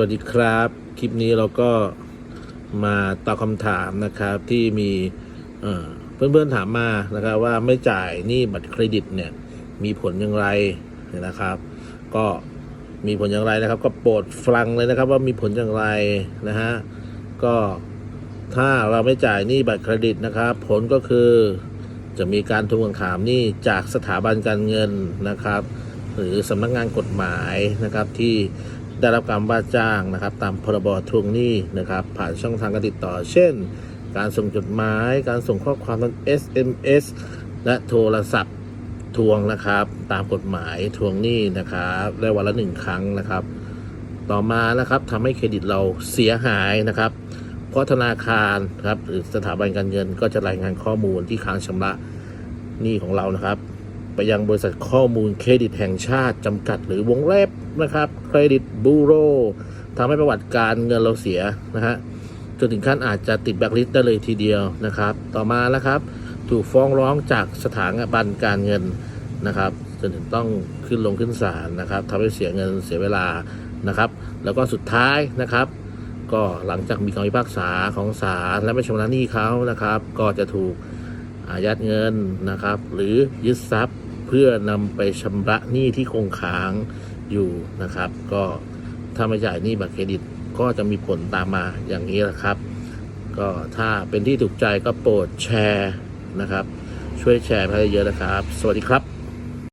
วัสดีครับ คลิปนี้เราก็มาตอบคำถามนะครับที่มีเพื่อนๆถามมานะครับว่าไม่จ่ายหนี้บัตรเครดิตเนี่ยมีผลอย่างไรนะครับ ก็มีผลอย่างไรนะครับ ก็โปรดฟังเลยนะครับว่ามีผลอย่างไรนะฮะก็ถ้าเราไม่จ่ายหนี้บัตรเครดิตนะครับ ผลก็คือจะมีการทวงถามหนี้จากสถาบันการเงินนะครับ หรือสำนักงานกฎหมายนะครับที่ ได้รับการว่าจ้างนะครับ ตามพรบทวงหนี้นะครับ ผ่านช่องทางการติดต่อ เช่น การส่งจดหมาย การส่งข้อความทาง SMS และโทรศัพท์ทวงนะครับ ตามกฎหมายทวงหนี้นะครับได้วันละหนึ่งครั้งนะครับ ต่อมานะครับทำให้เครดิตเราเสียหายนะครับ เพราะธนาคารครับหรือสถาบันการเงินก็จะรายงานข้อมูลที่ค้างชำระหนี้ของเรานะครับ ไปยังบริษัทข้อมูลเครดิตแห่งชาติจำกัดหรือวงเล็บนะครับเครดิตบูโรทำให้ประวัติการเงินเราเสียนะฮะจนถึงขั้นอาจจะติดแบล็คลิสต์ได้เลยทีเดียวนะครับ ต่อมานะครับ ถูกฟ้องร้องจากสถาบันการเงินนะครับ จนถึงต้องขึ้นลงขึ้นศาลนะครับทำให้เสียเงินเสียเวลานะครับ แล้วก็สุดท้ายนะครับ ก็หลังจากมีคำพิพากษาของศาลและไม่ชำระหนี้เขานะครับ ก็จะถูกอายัดเงินนะครับ หรือยึดทรัพย์ เพื่อนำไปชำระหนี้ที่คงค้างอยู่นะครับ ก็ถ้าไม่จ่ายหนี้บัตรเครดิตก็จะมีผลตามมาอย่างนี้แหละครับ ก็ถ้าเป็นที่ถูกใจก็โปรดแชร์นะครับ ช่วยแชร์ให้เยอะนะครับ สวัสดีครับ